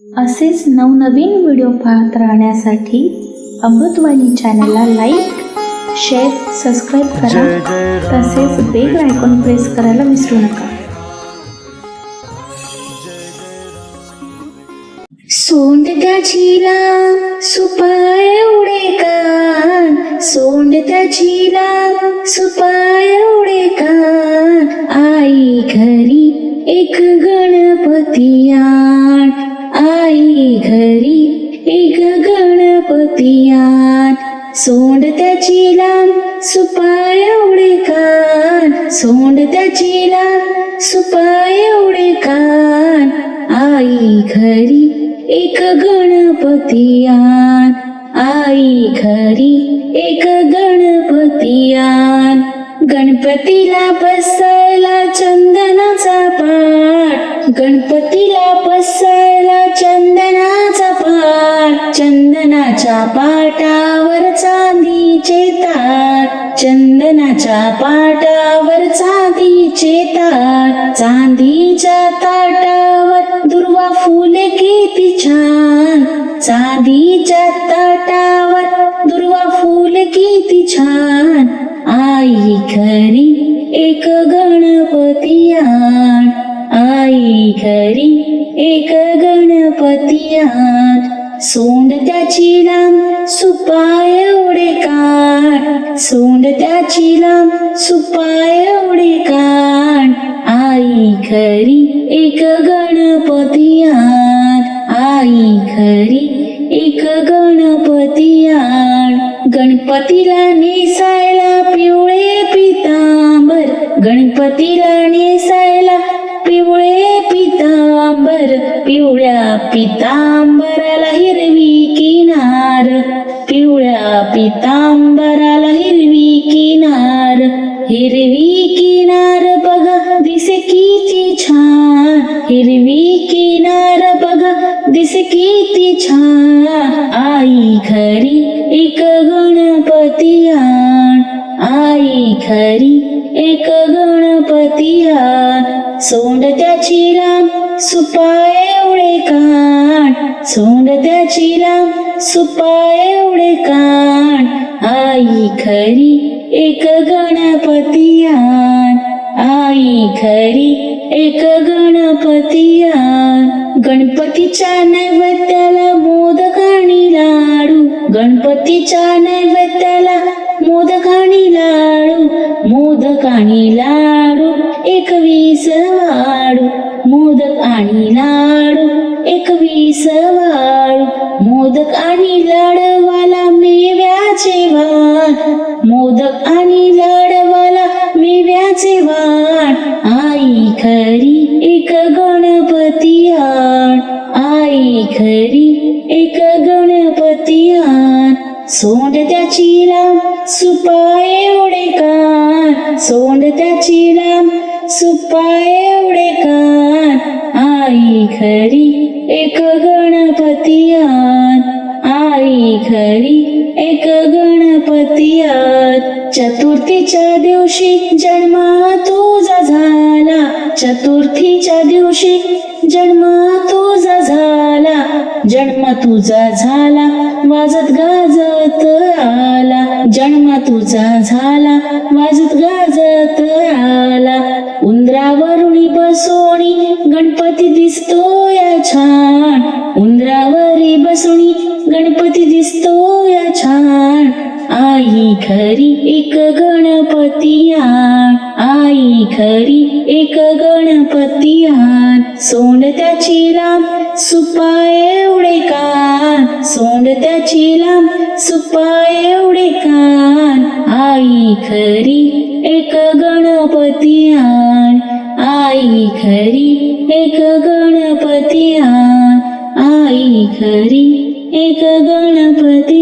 असेच नवनवीन व्हिडिओ पाहत राहण्यासाठी अमृतवाणी चॅनलला लाईक शेअर सबस्क्राईब करा. तसेच बेल आयकॉन प्रेस करायला विसरू नका. सोंड त्याचीला सुपाय उडे कान. सोंड त्याचीला सुपाय उडे कान. आई घरी एक गणपती आई घरी एक गणपती आण सोंड त्याची लांब सुपाय एवढे कान. सोंड त्याची लांब सुपाय एवढे कान. आई घरी एक गणपती आण आई घरी एक गणपती आण गणपतीला बसायला चंदनाचा पान. गणपतीला बसायला चंदनाचा पाट चंदनाच्या पाटावर चांदीचे ताट चंदनाच्या पाटावर चांदीचे ताट चांदीच्या ताटावर दुर्वा फुले किती छान चांदीच्या ताटावर दुर्वा फुले किती छान. आई घरी एक गणपती खरी घरी एक गणपती सोंड त्याची लांब सुपाय उडे काढ सोंड त्याची लांब सुपाय उडे काढ आई घरी एक गणपती आण आई घरी एक गणपती आण गणपतीला नेसायला पिवळे पितांबर. गणपतीला नेसायला पितांबराला हिरवी किनार पिवळ्या पितांबराला हिरवी किनार. हिरवी किनार बघा दिसे किती छान. हिरवी किनार बघा दिसे किती छान. आई खरी एक गणपती आण आई खरी सोंड त्याची लांब सुपाय एवढे कान. सोंड त्याची लांब सुपाय एवढे कान. आई खरी एक गणपती आण. आई खरी एक गणपती आण. गणपतीच्या नैवेद्याला मोदक आणि लाडू. गणपतीच्या नैवेद्याला मोदक आणि लाडू. मोदक आणि लाडू आणि लाडू एकवीस वाळू मोदक आणि लाडवाला मेव्याचे वाण. मोदक आणि लाडवाला मेव्याचे वाण. आई खरी एक गणपती आण. आई खरी एक गणपती आण. सोंड त्याची लांब सुपाय एवढे कान. सोंड त्याची लांब सुपाय एवढे घरी खरी एक गणपती आई खरी एक गणपती चतुर्थीच्या दिवशी जन्म तुझा झाला. चतुर्थीच्या दिवशी जन्म तुझा झाला. जन्म तुझा झाला वाजत गाजत आला. जन्म तुझा झाला वाजत गाजत आला. उंदरावरुणी बसोणी गणपती दिसतो या छान. उंदरावरी बसोणी गणपती दिसतो या छान. आई खरी एक गणपती आई खरी एक गणपती सोंड त्याची लांब सुपा एवढे कान. सोंड त्याची लांब सुपा एवढे कान. आई खरी एक गणपती आई खरी एक गणपती आई खरी एक गणपती